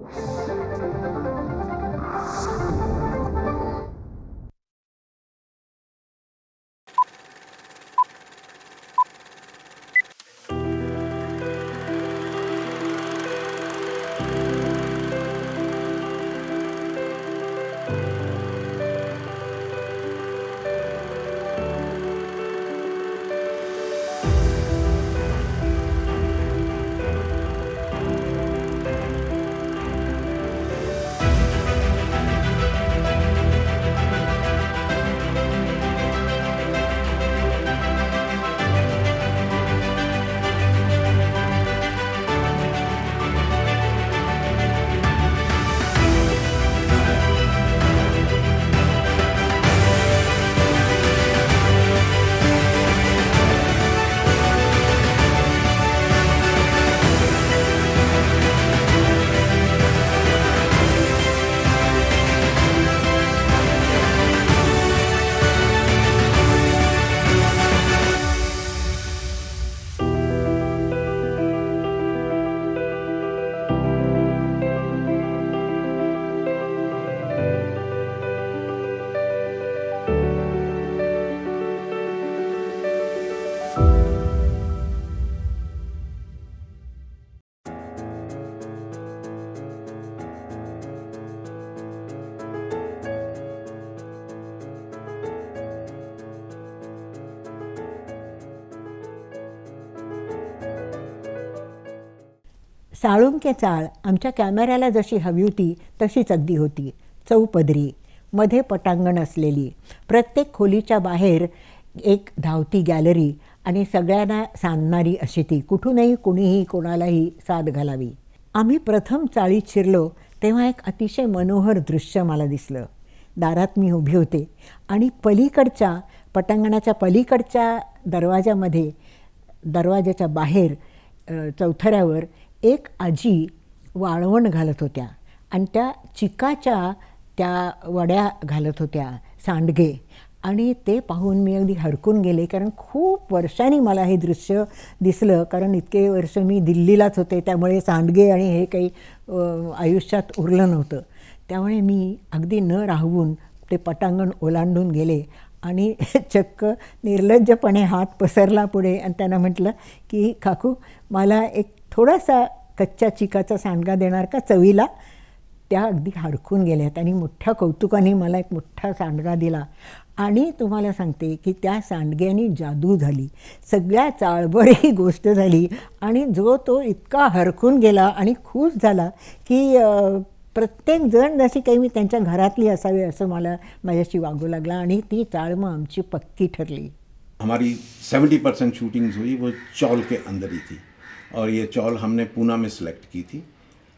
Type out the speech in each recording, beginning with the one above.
Thank you. Salunke चाळ आमच्या कॅमेऱ्याला जशी हवी होती तशीच अगदी होती. चौपदरी मध्ये पटांगण असलेली. प्रत्येक खोलीच्या बाहेर एक धावती गॅलरी आणि सगळ्यांना सांधणारी अशी ती. कुठूनही कुणीही कोणालाही साथ घालावी. आम्ही प्रथम चाळीत शिरलो तेव्हा एक अतिशय मनोहर दृश्य मला दिसलं. दारात मी उभी होते आणि पलीकडच्या पटांगणाच्या पलीकडच्या दरवाजामध्ये दरवाजाच्या बाहेर चौथऱ्यावर एक आजी वाळवण घालत होत्या आणि त्या चिकाच्या त्या वड्या घालत होत्या सांडगे. आणि ते पाहून मी अगदी हरकून गेले कारण खूप वर्षांनी मला हे दृश्य दिसलं. कारण इतके वर्ष मी दिल्लीलाच होते त्यामुळे सांडगे आणि हे काही आयुष्यात उरलं नव्हतं. त्यामुळे मी अगदी न राहवून ते पटांगण ओलांडून गेले. आणि चक्क निर्लज्जपणे हात पसरला पुढे आणि त्यांना म्हटलं की काकू मला एक थोडासा कच्च्या चिकाचा सांडगा देणार का चवीला? त्या अगदी हडकून गेल्यात आणि मोठ्या कौतुकाने मला एक मोठा सांडगा दिला. आणि तुम्हाला सांगते की त्या सांडग्याने जादू झाली. सगळ्या चाळभर ही गोष्ट झाली आणि जो तो इतका हरकून गेला आणि खुश झाला की अं, प्रत्येक जण जशी काही मी त्यांच्या घरातली असावी असं मला माझ्याशी वागू लागला आणि ती चाळ मग आमची पक्की ठरली. हमारी 70 परसेंट शूटिंग्स हुई वो चौल के अंदर ही थी। और ये चौल हमने पूना में सेलेक्ट की थी।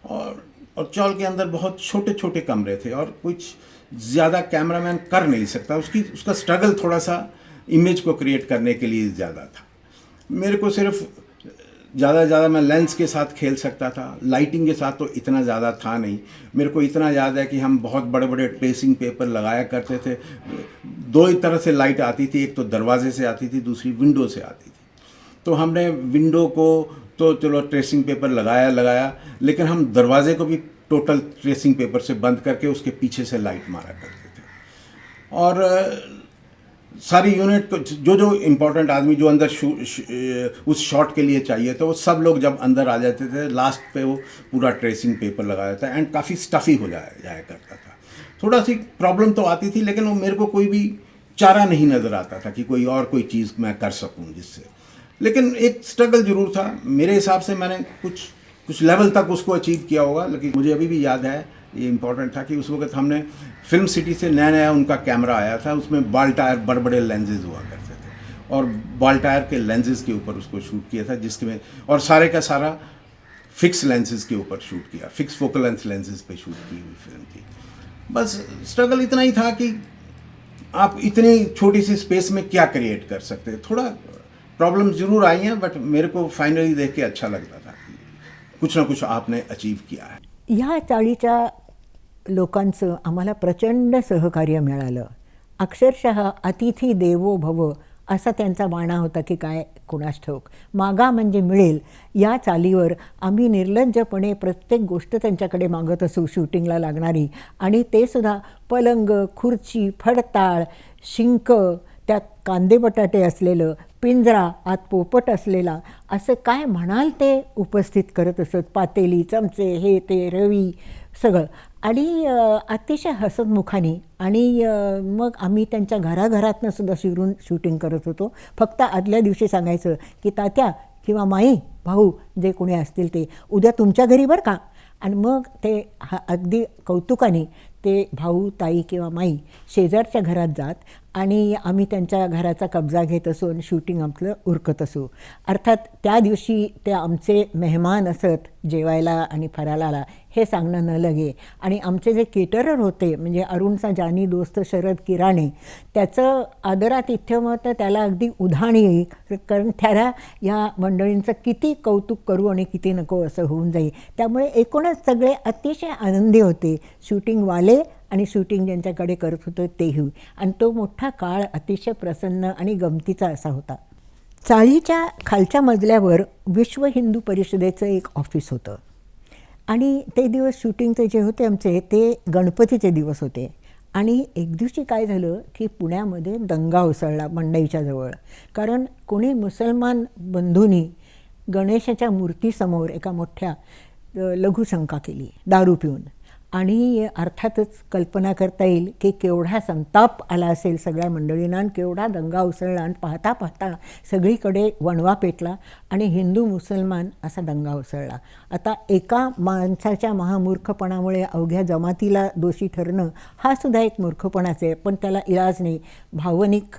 और और चौल के अंदर बहुत छोटे छोटे कमरे थे और कुछ ज़्यादा कैमरामैन कर नहीं सकता। उसकी उसका स्ट्रगल थोड़ा सा इमेज को क्रिएट करने के लिए ज़्यादा था। मेरे को सिर्फ ज़्यादा ज़्यादा मैं लेंस के साथ खेल सकता था लाइटिंग के साथ तो इतना ज़्यादा था नहीं। मेरे को इतना याद है कि हम बहुत बड़े बड़े ट्रेसिंग पेपर लगाया करते थे। दो ही तरह से लाइट आती थी, एक तो दरवाजे से आती थी, दूसरी विंडो से आती थी। तो हमने विंडो को तो चलो ट्रेसिंग पेपर लगाया लगाया, लेकिन हम दरवाजे को भी टोटल ट्रेसिंग पेपर से बंद करके उसके पीछे से लाइट मारा करते थे। और सारी यूनिट को जो जो इम्पोर्टेंट आदमी जो अंदर शू, उस शॉट के लिए चाहिए तो वो सब लोग जब अंदर आ जाते थे लास्ट पे वो पूरा ट्रेसिंग पेपर लगाया था एंड काफ़ी स्टफ़ी हो जाया जाया करता था। थोड़ा सी प्रॉब्लम तो आती थी लेकिन वो मेरे को कोई भी चारा नहीं नज़र आता था कि कोई और कोई चीज़ मैं कर सकूँ जिससे। लेकिन एक स्ट्रगल ज़रूर था। मेरे हिसाब से मैंने कुछ कुछ लेवल तक उसको अचीव किया होगा लेकिन मुझे अभी भी याद है ये इम्पोर्टेंट था कि उस वक्त हमने फ़िल्म सिटी से नया नया उनका कैमरा आया था, उसमें बाल टायर बड़े बड़े लेंजेज हुआ करते थे। और बाल टायर के लेंजेज के ऊपर उसको शूट किया था जिसमें और सारे का सारा फिक्स लेंसेज के ऊपर शूट किया फिक्स फोकल लेंथ लेंसेज पे शूट की हुई फ़िल्म थी। बस स्ट्रगल इतना ही था कि आप इतनी छोटी सी स्पेस में क्या क्रिएट कर सकते थोड़ा प्रॉब्लम ज़रूर आई हैं बट मेरे को फाइनली देख के अच्छा लगता था कुछ ना कुछ आपने अचीव किया है। ह्या चाळीच्या लोकांचं आम्हाला प्रचंड सहकार्य मिळालं. अक्षरशः अतिथी देवो भव असा त्यांचा बाणा होता की काय कुणास ठाऊक. मागा म्हणजे मिळेल. या चालीवर आम्ही निर्लज्जपणे प्रत्येक गोष्ट त्यांच्याकडे मागत असू शूटिंगला लागणारी. आणि ते सुद्धा पलंग खुर्ची फडताळ शिंक त्यात कांदे बटाटे असलेलं पिंजरा आत पोपट असलेला असं काय म्हणाल ते उपस्थित करत असत? पातेली चमचे हे ते रवी सगळं. आणि अतिशय हसतमुखाने आणि मग आम्ही त्यांच्या घराघरातनं सुद्धा शिरून शूटिंग करत होतो. फक्त आदल्या दिवशी सांगायचं की तात्या किंवा माई भाऊ जे कोणी असतील ते उद्या तुमच्या घरी बरं का? आणि मग ते हा अगदी कौतुकाने ते भाऊ ताई किंवा माई शेजारच्या घरात जात आणि आम्ही त्यांच्या घराचा कब्जा घेत असू आणि शूटिंग आपलं उरकत असू. अर्थात त्या दिवशी ते आमचे मेहमान असत जेवायला आणि फराळाला हे सांगणं न लगे. आणि आमचे जे केटरर होते म्हणजे अरुणचा जानी दोस्त शरद किराणे त्याचं आदरातिथ्य मग तर त्याला अगदी उधाण येईल कारण त्याला या मंडळींचं किती कौतुक करू आणि किती नको असं होऊन जाईल. त्यामुळे एकूणच सगळे अतिशय आनंदी होते. शूटिंगवाले आणि शूटिंग ज्यांच्याकडे करत होतं तेही. आणि तो मोठा काळ अतिशय प्रसन्न आणि गमतीचा असा होता. चाळीच्या खालच्या मजल्यावर विश्व हिंदू परिषदेचं एक ऑफिस होतं. आणि ते दिवस शूटिंगचे जे होते आमचे ते गणपतीचे दिवस होते. आणि एक दिवशी काय झालं की पुण्यामध्ये दंगा उसळला मंडईच्या जवळ. कारण कोणी मुसलमान बंधूंनी गणेशाच्या मूर्तीसमोर एका मोठ्या लघुशंका केली दारू पिऊन. आणि अर्थातच कल्पना करता येईल की केवढा संताप आला असेल सगळ्या मंडळींना आणि केवढा दंगा उसळला आणि पाहता पाहता सगळीकडे वणवा पेटला आणि हिंदू मुसलमान असा दंगा उसळला. आता एका माणसाच्या महामूर्खपणामुळे अवघ्या जमातीला दोषी ठरणं हा सुद्धा एक मूर्खपणाच आहे पण त्याला इलाज नाही. भावनिक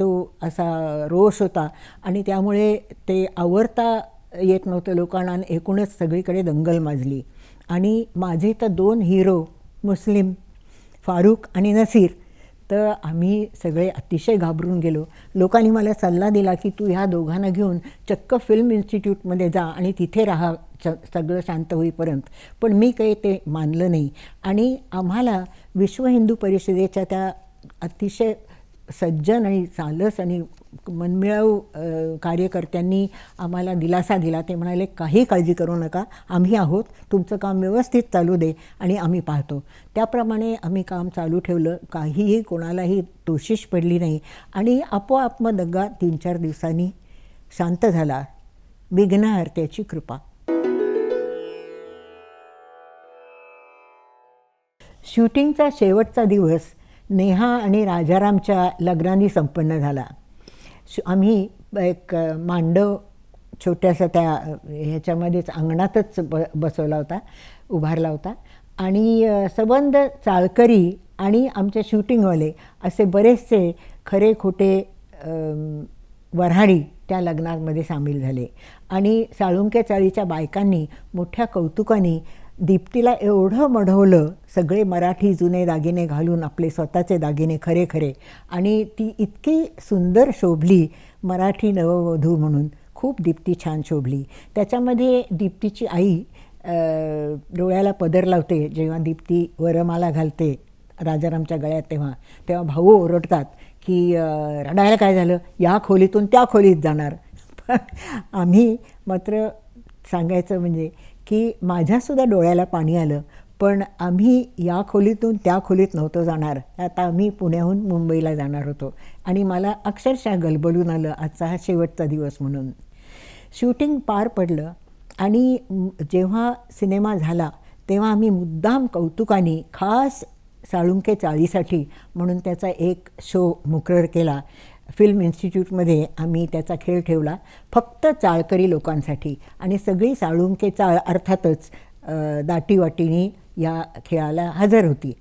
तो असा रोष होता आणि त्यामुळे ते आवरता येत नव्हतं लोकांना आणि एकूणच सगळीकडे दंगल माजली. आणि माझे तर दोन हिरो मुस्लिम फारूक आणि नसीर तर आम्ही सगळे अतिशय घाबरून गेलो. लोकांनी मला सल्ला दिला की तू ह्या दोघांना घेऊन चक्क फिल्म इन्स्टिट्यूटमध्ये जा आणि तिथे राहा च सगळं शांत होईपर्यंत. पण मी काही ते मानलं नाही. आणि आम्हाला विश्व हिंदू परिषदेच्या त्या अतिशय सज्जन आणि सालस आणि मनमिळाऊ कार्यकर्त्यांनी आम्हाला दिलासा दिला. ते म्हणाले काही काळजी करू नका. आम्ही आहोत. तुमचं काम व्यवस्थित चालू दे आणि आम्ही पाहतो. त्याप्रमाणे आम्ही काम चालू ठेवलं. काहीही कोणालाही दोषीश पडली नाही. आणि आपोआप मग दग्गा तीन चार दिवसांनी शांत झाला. विघ्नहर्त्याची कृपा. शूटिंगचा शेवटचा दिवस नेहा आणि राजारामच्या लग्नाने संपन्न झाला. आम्ही एक मांडव छोट्याशा त्या ह्याच्यामध्येच अंगणातच ब बसवला होता उभारला होता. आणि सबंध चाळकरी आणि आमचे शूटिंगवाले असे बरेचसे खरे खोटे वऱ्हाडी त्या लग्नामध्ये सामील झाले. आणि साळुंक्या चाळीच्या बायकांनी मोठ्या कौतुकाने दीप्तीला एवढं मढवलं सगळे मराठी जुने दागिने घालून आपले स्वतःचे दागिने खरे खरे. आणि ती इतकी सुंदर शोभली मराठी नववधू म्हणून. खूप दीप्ती छान शोभली. त्याच्यामध्ये दीप्तीची आई डोळ्याला पदर लावते. जेव्हा दीप्ती वरमाला घालते राजारामच्या गळ्यात तेव्हा तेव्हा भाऊ ओरडतात की रडायला काय झालं? या खोलीतून त्या खोलीत जाणार. आम्ही मात्र सांगायचं म्हणजे की माझ्यासुद्धा डोळ्याला पाणी आलं पण आम्ही या खोलीतून त्या खोलीत नव्हतो जाणार. आता आम्ही पुण्याहून मुंबईला जाणार होतो. आणि मला अक्षरशः गलबलून आलं आजचा हा शेवटचा दिवस म्हणून. शूटिंग पार पडलं आणि जेव्हा सिनेमा झाला तेव्हा आम्ही मुद्दाम कौतुकाने खास साळुंके चाळीसाठी म्हणून त्याचा एक शो मुकरर केला. फिल्म इन्स्टिट्यूटमध्ये आम्ही त्याचा खेळ ठेवला. फक्त चाळकरी लोकांसाठी आणि सगळी साळुंके चाळ अर्थातच दाटीवाटीने या खेळाला हजर होती.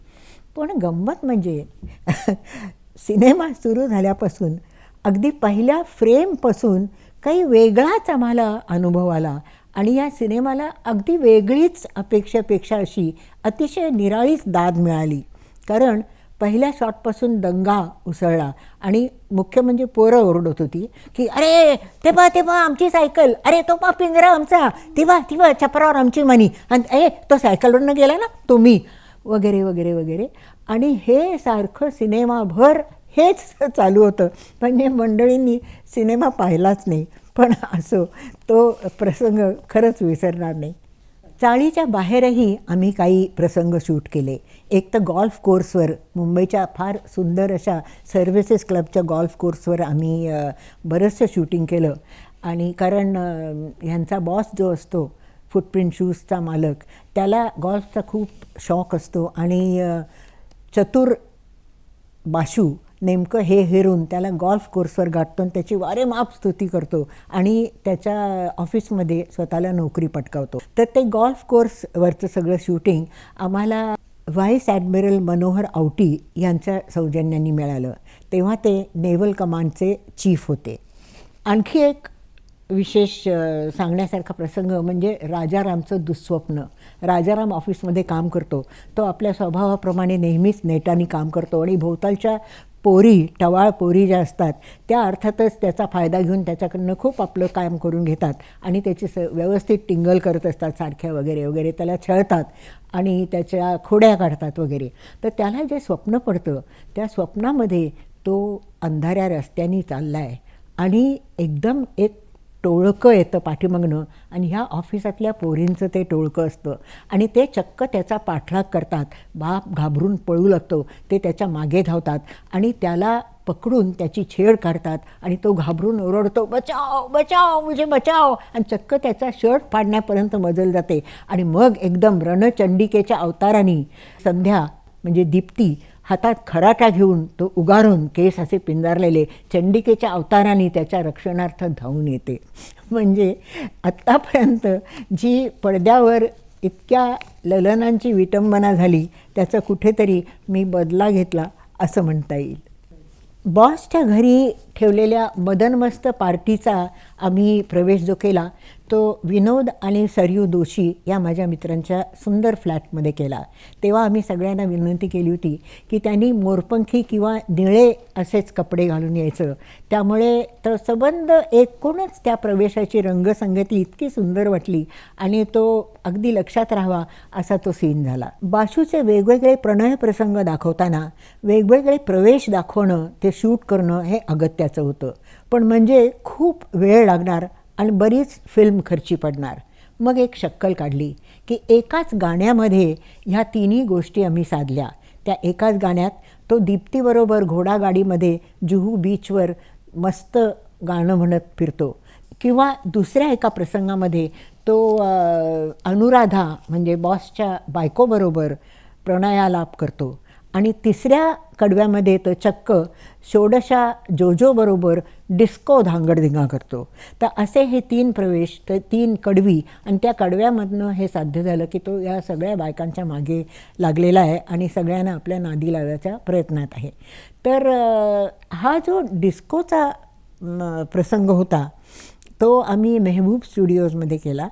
पण गंमत म्हणजे सिनेमा सुरू झाल्यापासून अगदी पहिल्या फ्रेमपासून काही वेगळाच आम्हाला अनुभव आला आणि या सिनेमाला अगदी वेगळीच अपेक्षेपेक्षा अशी अतिशय निराळीच दाद मिळाली. कारण पहिल्या शॉटपासून दंगा उसळला आणि मुख्य म्हणजे पोरं ओरडत होती की अरे ते पहा ते पहा आमची सायकल. अरे तो पहा पिंजरा आमचा. ती पहा ती छपरावर आमची मनी. आणि ए तो सायकलवरनं गेला ना तुम्ही. वगैरे वगैरे वगैरे. आणि हे सारखं सिनेमाभर हेच चालू होतं. म्हणजे मंडळींनी सिनेमा पाहिलाच नाही. पण असो तो प्रसंग खरंच विसरणार नाही. चाळीच्या बाहेरही आम्ही काही प्रसंग शूट केले. एक तर गॉल्फ कोर्सवर मुंबईच्या फार सुंदर अशा सर्व्हिसेस क्लबच्या गॉल्फ कोर्सवर आम्ही बरंचसं शूटिंग केलं. आणि कारण ह्यांचा बॉस जो असतो फुटप्रिंट शूजचा मालक त्याला गॉल्फचा खूप शौक असतो. आणि चतुर बाशू नेमकं हे हेरून त्याला गॉल्फ कोर्सवर गाठतो आणि त्याची वारेमाप स्तुती करतो आणि त्याच्या ऑफिसमध्ये स्वतःला नोकरी पटकावतो. तर ते गॉल्फ कोर्सवरचं सगळं शूटिंग आम्हाला व्हाईस ॲडमिरल मनोहर आवटी यांच्या सौजन्याने मिळालं. तेव्हा ते नेव्हल कमांडचे चीफ होते. आणखी एक विशेष सांगण्यासारखा प्रसंग म्हणजे राजारामचं दुःस्वप्न. राजाराम ऑफिसमध्ये काम करतो. तो आपल्या स्वभावाप्रमाणे नेहमीच नेटाने काम करतो आणि भोवतालच्या पोरी टवाळ पोरी ज्या असतात त्या अर्थातच त्याचा फायदा घेऊन त्याच्याकडनं खूप आपलं काम करून घेतात आणि त्याची स व्यवस्थित टिंगल करत असतात सारख्या वगैरे वगैरे त्याला छळतात आणि त्याच्या खोड्या काढतात वगैरे. तर त्याला जे स्वप्न पडतं त्या स्वप्नामध्ये तो अंधाऱ्या रस्त्याने चालला आहे आणि एकदम एक टोळकं येतं पाठीमागनं आणि ह्या ऑफिसातल्या पोरींचं ते टोळकं असतं. आणि ते चक्क त्याचा पाठलाग करतात. बाप घाबरून पळू लागतो. ते त्याच्यामागे धावतात आणि त्याला पकडून त्याची छेड काढतात आणि तो घाबरून ओरडतो बचाव बचाव म्हणजे बचाव. आणि चक्क त्याचा शर्ट फाडण्यापर्यंत मजल जाते. आणि मग एकदम रणचंडिकेच्या अवताराने संध्या म्हणजे दीप्ती हातात खराटा घेऊन तो उगारून केस असे पिंजारलेले चंडिकेच्या अवताराने त्याच्या रक्षणार्थ धावून येते. म्हणजे आत्तापर्यंत जी पडद्यावर इतक्या ललनांची विटंबना झाली त्याचा कुठेतरी मी बदला घेतला असं म्हणता येईल. बॉसच्या घरी ठेवलेल्या मदनमस्त पार्टीचा आम्ही प्रवेश जो केला तो विनोद आणि सरयू दोशी या माझ्या मित्रांच्या सुंदर फ्लॅटमध्ये केला. तेव्हा आम्ही सगळ्यांना विनंती केली होती की त्यांनी मोरपंखी किंवा निळे असेच कपडे घालून यायचं. त्यामुळे तर सबंध एकूणच त्या प्रवेशाची रंगसंगती इतकी सुंदर वाटली आणि तो अगदी लक्षात राहावा असा तो सीन झाला. बाशूचे वेगवेगळे प्रणय प्रसंग दाखवताना वेगवेगळे प्रवेश दाखवणं ते शूट करणं हे अगत्य त्याचं होतं. पण म्हणजे खूप वेळ लागणार आणि बरीच फिल्म खर्ची पडणार. मग एक शक्कल काढली की एकाच गाण्यामध्ये ह्या तिन्ही गोष्टी आम्ही साधल्या. त्या एकाच गाण्यात तो दीप्तीबरोबर घोडागाडीमध्ये जुहू बीचवर मस्त गाणं म्हणत फिरतो. किंवा दुसऱ्या एका प्रसंगामध्ये तो अनुराधा म्हणजे बॉसच्या बायकोबरोबर प्रणयालाप करतो. आणि तिसऱ्या कडव्यामध्ये तर चक्क षोडशा जोजोबरोबर डिस्को धांगडधिंगा करतो. तर असे हे तीन प्रवेश तर तीन कडवी आणि त्या कडव्यामधनं हे साध्य झालं की तो या सगळ्या बायकांच्या मागे लागलेला आहे आणि सगळ्यांना आपल्या नादी लावायच्या प्रयत्नात आहे. तर हा जो डिस्कोचा प्रसंग होता तो आम्ही मेहबूब स्टुडिओजमध्ये केला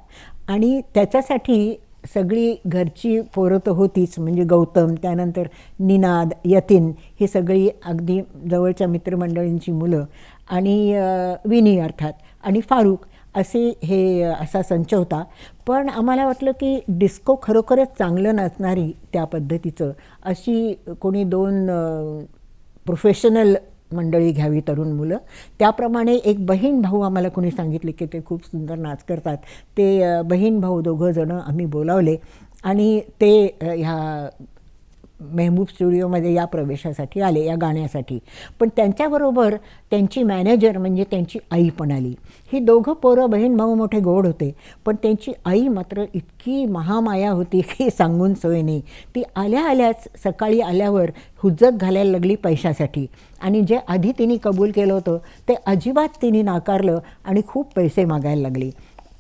आणि त्याच्यासाठी सगळी घरची पोरं तर होतीच म्हणजे गौतम त्यानंतर निनाद यतीन ही सगळी अगदी जवळच्या मित्रमंडळींची मुलं आणि विनी अर्थात आणि फारूक असे हे असा संच होता. पण आम्हाला वाटलं की डिस्को खरोखरच चांगलं नसणारी त्या पद्धतीचं अशी कोणी दोन प्रोफेशनल मंडळी घ्यावी तरुण मुलं. त्याप्रमाणे एक बहीण भाऊ आम्हाला कोणी सांगितले की ते खूप सुंदर नाच करतात. ते बहीण भाऊ दोघं जणं आम्ही बोलावले आणि ते ह्या मेहबूब स्टुडिओमध्ये या प्रवेशासाठी आले या गाण्यासाठी. पण त्यांच्याबरोबर त्यांची मॅनेजर म्हणजे त्यांची आई पण आली. ही दोघं पोरं बहीण भाऊ मोठे गोड होते पण त्यांची आई मात्र इतकी महामाया होती की सांगून सोय नाही. ती आल्या आल्याच सकाळी आल्यावर हुज्जत घालायला लागली पैशासाठी. आणि जे आधी तिने कबूल केलं होतं ते अजिबात तिने नाकारलं आणि खूप पैसे मागायला लागली.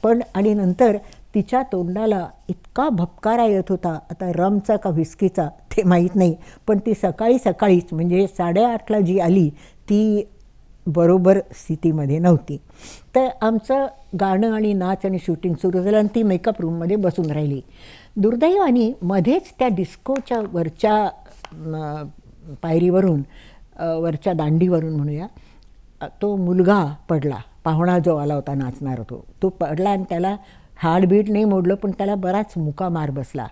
पण आणि नंतर तिच्या तोंडाला इतका भपकारा येत होता. आता रमचा का व्हिस्कीचा ते माहीत नाही पण ती सकाळी सकाळीच म्हणजे साडेआठला जी आली ती बरोबर स्थितीमध्ये नव्हती. तर आमचं गाणं आणि नाच आणि शूटिंग सुरू झालं आणि ती मेकअप रूममध्ये बसून राहिली. दुर्दैवाने मध्येच त्या डिस्कोच्या वरच्या पायरीवरून वरच्या दांडीवरून म्हणूया तो मुलगा पडला. पाहुणा जो आला होता नाचणार तो तो पडला आणि त्याला हाडबीड नाही मोडलं पण त्याला बराच मुका मार बसला.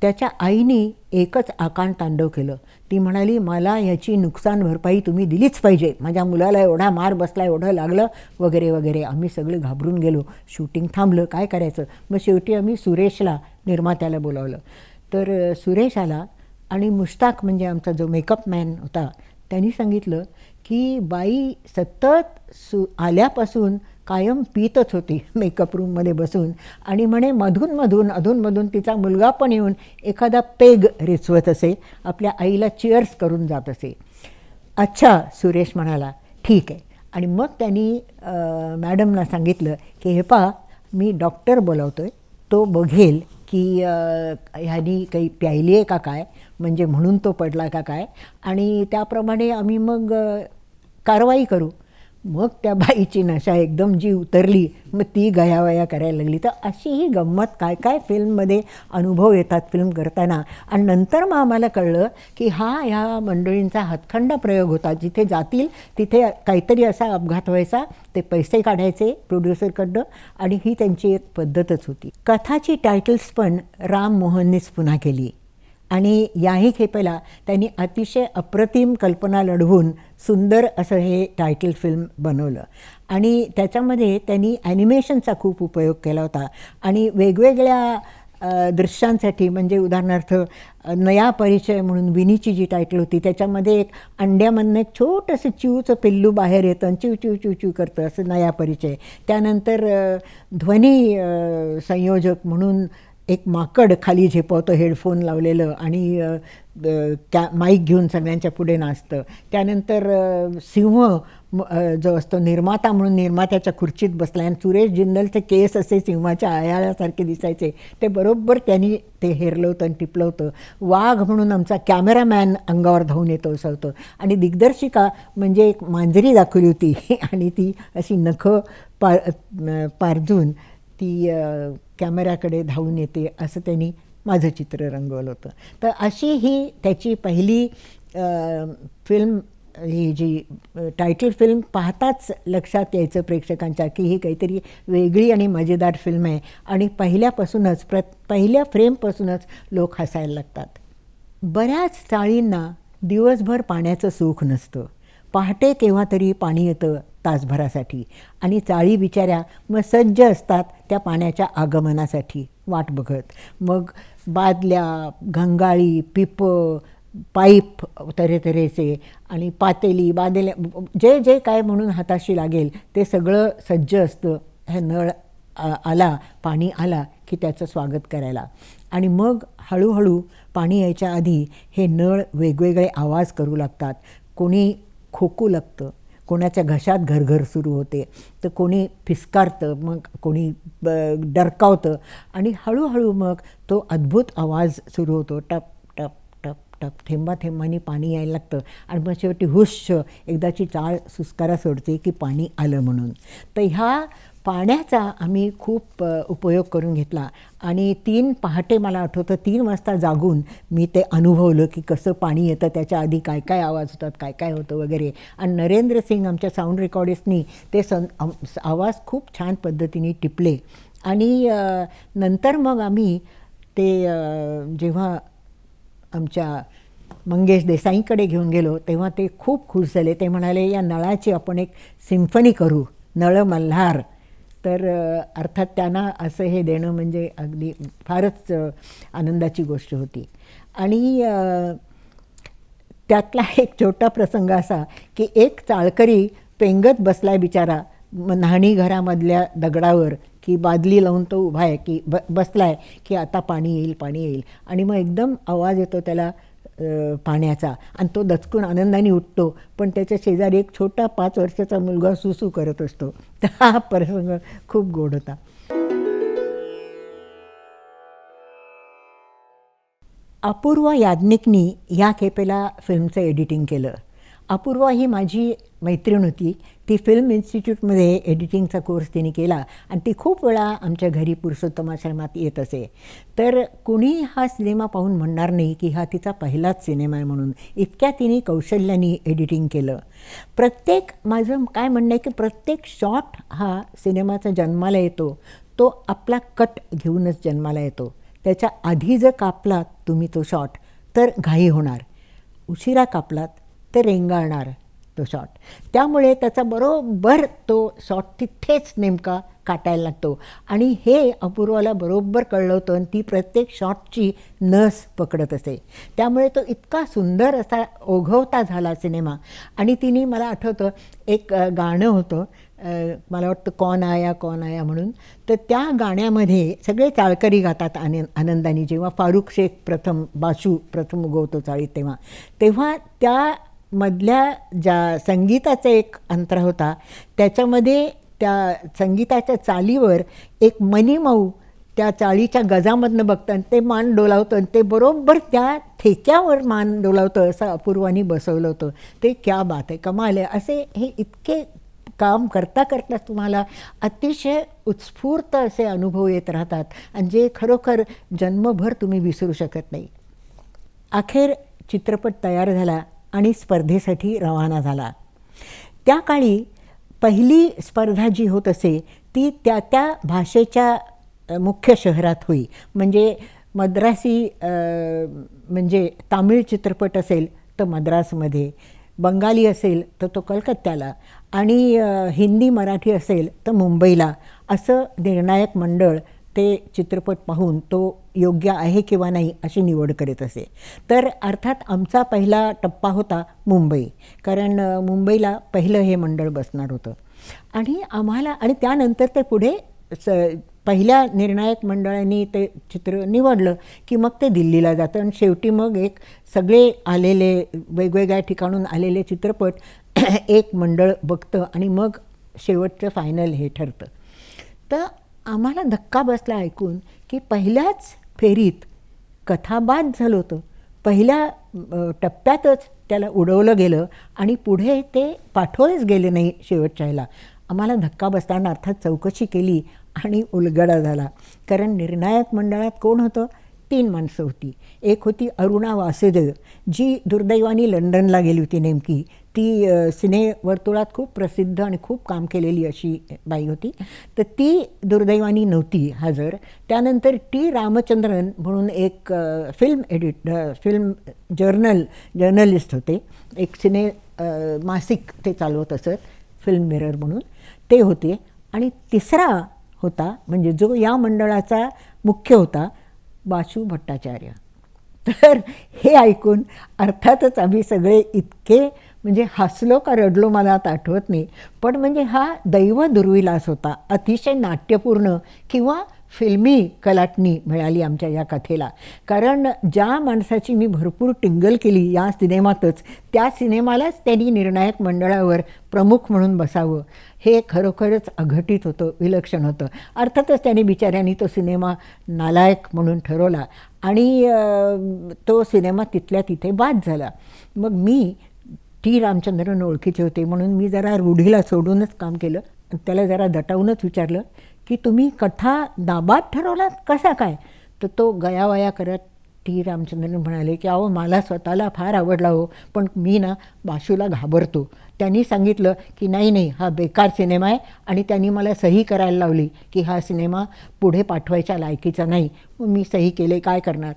त्याच्या आईने एकच आकांड तांडव केलं. ती म्हणाली मला याची नुकसान भरपाई तुम्ही दिलीच पाहिजे. माझ्या मुलाला एवढा मार बसला एवढं लागलं वगैरे वगैरे. आम्ही सगळे घाबरून गेलो. शूटिंग थांबलं. काय करायचं? मग शेवटी आम्ही सुरेशला निर्मात्याला बोलावलं. तर सुरेश आला आणि मुश्ताक म्हणजे आमचा जो मेकअप मॅन होता त्यांनी सांगितलं की बाई सतत सु आल्यापासून कायम पितच होती मेकअप रूममध्ये बसून. आणि म्हणे मधूनमधून अधूनमधून तिचा मुलगा पण येऊन एखादा पेग रिचवत असे आपल्या आईला चिअर्स करून जात असे. अच्छा सुरेश म्हणाला ठीक आहे. आणि मग त्यांनी मॅडमना सांगितलं की हे पा मी डॉक्टर बोलावतो आहे तो बघेल की ह्यानी काही प्यायली आहे का काय? म्हणजे म्हणून तो पडला का काय? आणि त्याप्रमाणे आम्ही मग कारवाई करू. मग त्या बाईची नशा एकदम जी उतरली मग ती गयावया करायला लागली. तर अशी ही गंमत काय काय फिल्ममध्ये अनुभव येतात फिल्म करताना. आणि नंतर मग आम्हाला कळलं की हा ह्या मंडळींचा हातखंडा प्रयोग होता. जिथे जातील तिथे काहीतरी असा अपघात व्हायचा. ते पैसे काढायचे प्रोड्युसरकडनं आणि ही त्यांची एक पद्धतच होती. कथाची टायटल्स पण राम मोहननेच पुन्हा केली. आणि याही खेपेला त्यांनी अतिशय अप्रतिम कल्पना लढवून सुंदर असं हे टायटल फिल्म बनवलं. आणि त्याच्यामध्ये त्यांनी ॲनिमेशनचा खूप उपयोग केला होता. आणि वेगवेगळ्या दृश्यांसाठी म्हणजे उदाहरणार्थ नया परिचय म्हणून विनीची जी टायटल होती त्याच्यामध्ये एक अंड्यामधनं एक छोटंसं चिवचं पिल्लू बाहेर येतं आणि चिव चिव चिव चिव करतं असं नया परिचय. त्यानंतर ध्वनी संयोजक म्हणून एक माकड खाली झेपवतं हेडफोन लावलेलं आणि त्या कॅ माईक घेऊन सगळ्यांच्या पुढे नाचतं. त्यानंतर सिंह जो असतो निर्माता म्हणून निर्मात्याच्या खुर्चीत बसला आणि सुरेश जिंदलचे केस असे सिंहाच्या आयाळ्यासारखे दिसायचे. ते बरोबर त्यांनी ते हेरलं होतं आणि टिपलं होतं. वाघ म्हणून आमचा कॅमेरामॅन अंगावर धावून येतो असं होतं आणि दिग्दर्शिका म्हणजे एक मांजरी दाखवली होती. आणि ती अशी नखं पा पारजून ती कॅमेऱ्याकडे धावून येते असं त्यांनी माझं चित्र रंगवलं होतं. तर अशी ही त्याची पहिली फिल्म ही जी टायटल फिल्म पाहताच लक्षात यायचं प्रेक्षकांच्या की ही काहीतरी वेगळी आणि मजेदार फिल्म आहे. आणि पहिल्यापासूनच प्र पहिल्या फ्रेमपासूनच लोक हसायला लागतात. बऱ्याच चाळींना दिवसभर पाण्याचं सुख नसतं. पहाटे केव्हा तरी पाणी येतं तासभरासाठी. आणि चाळी बिचाऱ्या मग सज्ज असतात त्या पाण्याच्या आगमनासाठी वाट बघत. मग बादल्या घंगाळी पिपं पाईप तऱ्हेतऱ्हेचे आणि पातेली बादेल्या जे जे काय म्हणून हाताशी लागेल ते सगळं सज्ज असतं. हे नळ आला पाणी आला की त्याचं स्वागत करायला. आणि मग हळूहळू पाणी यायच्या आधी हे नळ वेगवेगळे आवाज करू लागतात. कोणी खोकू लागतं. कोणाच्या घशात घरघर सुरू होते तर कोणी फिसकारतं मग कोणी ब- डरकावतं आणि हळूहळू मग तो अद्भुत आवाज सुरू होतो टप टप टप टप थेंबा थेंबानी पाणी यायला लागतं आणि मग शेवटी हुश्श एकदाची चाळ सुस्कारा सोडते की पाणी आलं म्हणून. तर ह्या पाण्याचा आम्ही खूप उपयोग करून घेतला. आणि तीन पहाटे मला आठवतं तीन वाजता जागून मी ते अनुभवलं की कसं पाणी येतं त्याच्या आधी काय काय आवाज होतात काय काय होतं वगैरे. आणि नरेंद्र सिंग आमच्या साऊंड रेकॉर्डिस्टनी ते सन आवाज खूप छान पद्धतीने टिपले. आणि नंतर मग आम्ही ते जेव्हा आमच्या मंगेश देसाईंकडे घेऊन गेलो तेव्हा ते खूप खुश झाले. ते म्हणाले या नळाची आपण एक सिम्फनी करू. नळ मल्हार. तर अर्थात त्यांना असं हे देणं म्हणजे अगदी फारच आनंदाची गोष्ट होती. आणि त्यातला एक छोटा प्रसंग असा की एक चाळकरी पेंगत बसलाय बिचारा न्हाणी घरामधल्या दगडावर की बादली लावून तो उभा आहे की ब बसला आहे की आता पाणी येईल पाणी येईल. आणि मग एकदम आवाज येतो त्याला पाण्याचा. आणि तो दचकून आनंदाने उठतो. पण त्याच्या शेजारी एक छोटा पाच वर्षाचा मुलगा सुसू करत असतो. तर हा प्रसंग खूप गोड होता. अपूर्वा याज्ञिकनी या खेपेला फिल्मचं एडिटिंग केलं. अपूर्वा ही माझी मैत्रीण होती. ती फिल्म इन्स्टिट्यूटमध्ये एडिटिंगचा कोर्स तिने केला आणि ती खूप वेळा आमच्या घरी पुरुषोत्तमाश्रमात येत असे. तर कुणी हा सिनेमा पाहून म्हणणार नाही की हा तिचा पहिलाच सिनेमा आहे म्हणून. इतक्या तिने कौशल्याने एडिटिंग केलं. प्रत्येक माझं काय म्हणणं आहे की प्रत्येक शॉट हा सिनेमाचा जन्माला येतो. तो आपला कट घेऊनच जन्माला येतो. त्याच्या आधी जर कापलात तुम्ही तो शॉट तर घाई होणार. उशिरा कापलात ते रेंगाळणार तो शॉट त्यामुळे त्याचा बरोबर तो शॉट तिथेच नेमका काटायला लागतो. आणि हे अपूर्वाला बरोबर कळलं होतं आणि ती प्रत्येक शॉटची नस पकडत असे. त्यामुळे तो इतका सुंदर असा ओघवता झाला सिनेमा. आणि तिने मला आठवतं एक गाणं होतं मला वाटतं कॉन आया कॉन आया म्हणून. तर त्या गाण्यामध्ये सगळे चाळकरी गातात आने आनंदाने. जेव्हा फारुख शेख प्रथम बाशू प्रथम उगवतो चाळीत तेव्हा तेव्हा त्या मधल्या ज्या संगीताचा एक अंतर होता त्याच्यामध्ये त्या संगीताच्या चालीवर एक मनीमाऊ त्या चाळीच्या गजामधनं बघतं आणि ते मान डोलावतं आणि ते बरोबर त्या ठेक्यावर मान डोलावतं असं अपूर्वानी बसवलं होतं. ते क्या बात आहे कमाल आहे. असे हे इतके काम करता करता तुम्हाला अतिशय उत्स्फूर्त असे अनुभव येत राहतात आणि जे खरोखर जन्मभर तुम्ही विसरू शकत नाही. अखेर चित्रपट तयार झाला. आणि स्पर्धेसाठी रवाना झाला. त्या काळी पहिली स्पर्धा जी होत असे ती त्या त्या भाषेच्या मुख्य शहरात होई. म्हणजे मद्रासी म्हणजे तामिळ चित्रपट असेल तर मद्रासमध्ये बंगाली असेल तर तो कलकत्त्याला आणि हिंदी मराठी असेल तर मुंबईला असं निर्णायक मंडळ ते चित्रपट पाहून तो योग्य आहे किंवा नाही अशी निवड करीत असे. तर अर्थात आमचा पहिला टप्पा होता मुंबई. कारण मुंबईला पहिलं हे मंडळ बसणार होतं. आणि आम्हाला आणि त्यानंतर ते पुढे स पहिल्या निर्णायक मंडळाने ते चित्र निवडलं की मग ते दिल्लीला जातं. आणि शेवटी मग एक सगळे आलेले वेगवेगळ्या ठिकाणून आलेले चित्रपट एक मंडळ बघतं आणि मग शेवटचं फायनल हे ठरतं. तर आम्हाला धक्का बसला ऐकून की पहिल्याच फेरीत कथाबाद झालं होतं. पहिल्या टप्प्यातच त्याला उडवलं गेलं आणि पुढे ते पाठवलेच गेले नाही शेवटच्या ह्याला आम्हाला धक्का बसताना अर्थात चौकशी केली आणि उलगडा झाला. कारण निर्णायक मंडळात कोण होतं? तीन माणसं होती. एक होती अरुणा वासुदेव जी दुर्दैवानी लंडनला गेली होती नेमकी. ती सिनेवर्तुळात सिने वर्तुळात खूप प्रसिद्ध आणि खूप काम केलेली अशी बाई होती. तर ती दुर्दैवानी नव्हती हजर. त्यानंतर टी रामचंद्रन म्हणून एक film edit film journal journalist होते. एक सिने मासिक ते चालवत असत फिल्म मिरर म्हणून. ते होते. आणि तिसरा होता म्हणजे जो या मंडळाचा मुख्य होता बाशू भट्टाचार्य. तर हे ऐकून अर्थातच आम्ही सगळे इतके म्हणजे हसलो का रडलो मला आता आठवत नाही. पण म्हणजे हा दैव दुर्विलास होता अतिशय नाट्यपूर्ण किंवा फिल्मी कलाटणी मिळाली आमच्या या कथेला. कारण ज्या माणसाची मी भरपूर टिंगल केली या सिनेमातच त्या सिनेमालाच त्यांनी निर्णायक मंडळावर प्रमुख म्हणून बसावं. हे खरोखरच अघटित होतं विलक्षण होतं. अर्थातच त्यांनी बिचाऱ्यांनी तो सिनेमा नालायक म्हणून ठरवला आणि तो सिनेमा तिथल्या तिथे बाद झाला. मग मी टी रामचंद्रन ओळखीचे होते. म्हणून मी जरा रूढीला सोडूनच काम केलं. त्याला जरा दटावूनच विचारलं की तुम्ही कथा दाबात ठरवलात कसा काय? तर तो गयावया करत टी रामचंद्रन म्हणाले की अहो मला स्वतःला फार आवडला हो पण मी ना बाशूला घाबरतो. त्यांनी सांगितलं की नाही नाही हा बेकार सिनेमा आहे आणि त्यांनी मला सही करायला लावली की हा सिनेमा पुढे पाठवायच्या लायकीचा नाही. मी सही केले काय करणार?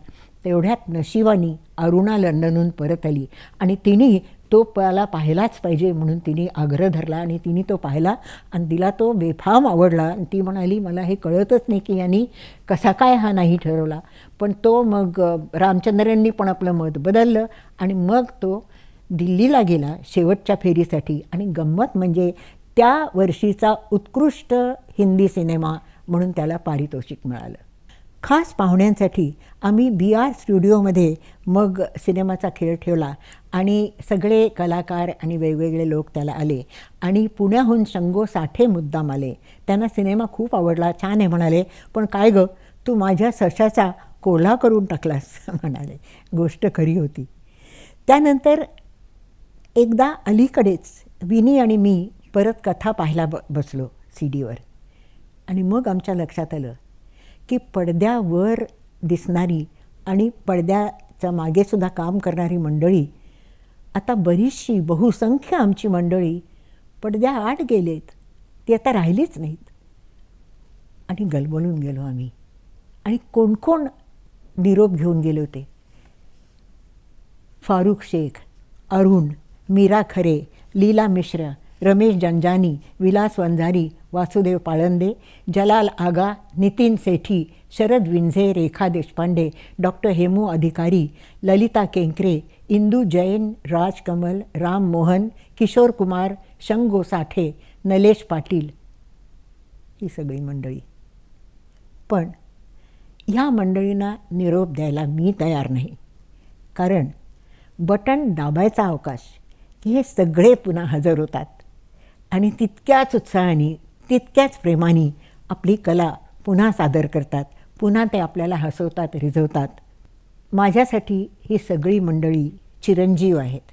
तेवढ्यात नशिबानी अरुणा लंडनहून परत आली आणि तिने तो मला पाहिलाच पाहिजे म्हणून तिने आग्रह धरला आणि तिने तो पाहिला आणि तिला तो बेफाम आवडला. आणि ती म्हणाली मला हे कळतच नाही की यांनी कसा काय हा नाही ठरवला. पण तो मग रामचंद्रांनी पण आपलं मत बदललं आणि मग तो दिल्लीला गेला शेवटच्या फेरीसाठी. आणि गंमत म्हणजे त्या वर्षीचा उत्कृष्ट हिंदी सिनेमा म्हणून त्याला पारितोषिक मिळालं. खास पाहुण्यांसाठी आम्ही बी आर स्टुडिओमध्ये मग सिनेमाचा खेळ ठेवला. आणि सगळे कलाकार आणि वेगवेगळे लोक त्याला आले. आणि पुण्याहून शंगो साठे मुद्दाम आले. त्यांना सिनेमा खूप आवडला छान आहे म्हणाले. पण काय गं तू माझ्या सशाचा कोल्हा करून टाकलास म्हणाले. गोष्ट खरी होती. त्यानंतर एकदा अलीकडेच विनी आणि मी परत कथा पाहायला ब बसलो सी डीवर आणि मग आमच्या लक्षात आलं की पडद्यावर दिसणारी आणि पडद्याच्या मागेसुद्धा काम करणारी मंडळी आता बरीचशी बहुसंख्य आमची मंडळी पडद्या आठ गेलेत. ती आता राहिलीच नाहीत. आणि गलबलून गेलो आम्ही. आणि कोण कोण निरोप घेऊन गेले होते? फारुख शेख अरुण मीरा खरे लीला मिश्र रमेश जंजानी विलास वंजारी वासुदेव पाळंदे जलाल आगा नितीन सेठी शरद विंझे रेखा देशपांडे डॉक्टर हेमू अधिकारी ललिता केंकरे इंदू जैन राज कमल राम मोहन किशोर कुमार शंगो साठे नलेश पाटील ही सगळी मंडळी. पण ह्या मंडळींना निरोप द्यायला मी तयार नाही. कारण बटन दाबायचा अवकाश हे सगळे पुन्हा हजर होतात. आणि तितक्याच उत्साहाने तितक्याच प्रेमाने आपली कला पुन्हा सादर करतात. पुन्हा ते आपल्याला हसवतात रिझवतात. माझ्यासाठी ही सगळी मंडळी चिरंजीव आहेत.